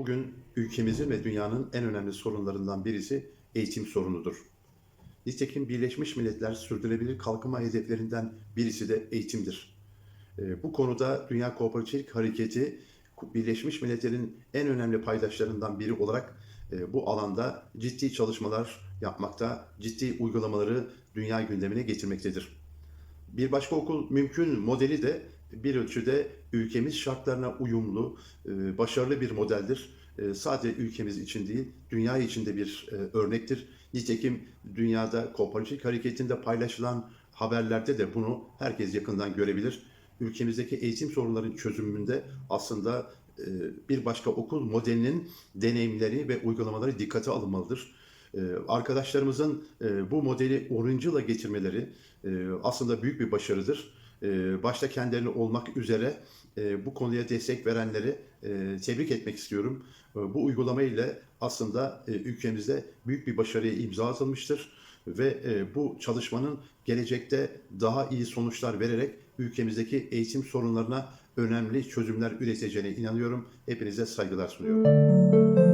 Bugün ülkemizin ve dünyanın en önemli sorunlarından birisi eğitim sorunudur. Nitekim Birleşmiş Milletler sürdürülebilir kalkınma hedeflerinden birisi de eğitimdir. Ee, Bu konuda Dünya Kooperatiflik Hareketi Birleşmiş Milletler'in en önemli paydaşlarından biri olarak e, bu alanda ciddi çalışmalar yapmakta, ciddi uygulamaları dünya gündemine getirmektedir. Bir başka okul mümkün modeli de bir ölçüde ülkemiz şartlarına uyumlu, e, başarılı bir modeldir. E, Sadece ülkemiz için değil, dünya için de bir e, örnektir. Nitekim dünyada kooperatif hareketinde paylaşılan haberlerde de bunu herkes yakından görebilir. Ülkemizdeki eğitim sorunlarının çözümünde aslında bir başka okul modelinin deneyimleri ve uygulamaları dikkate alınmalıdır. Arkadaşlarımızın bu modeli 10. yıla getirmeleri aslında büyük bir başarıdır. E, Başta kendileri olmak üzere e, bu konuya destek verenleri e, tebrik etmek istiyorum. E, Bu uygulama ile aslında e, ülkemizde büyük bir başarıya imza atılmıştır ve bu çalışmanın gelecekte daha iyi sonuçlar vererek ülkemizdeki eğitim sorunlarına önemli çözümler üreteceğine inanıyorum. Hepinize saygılar sunuyorum.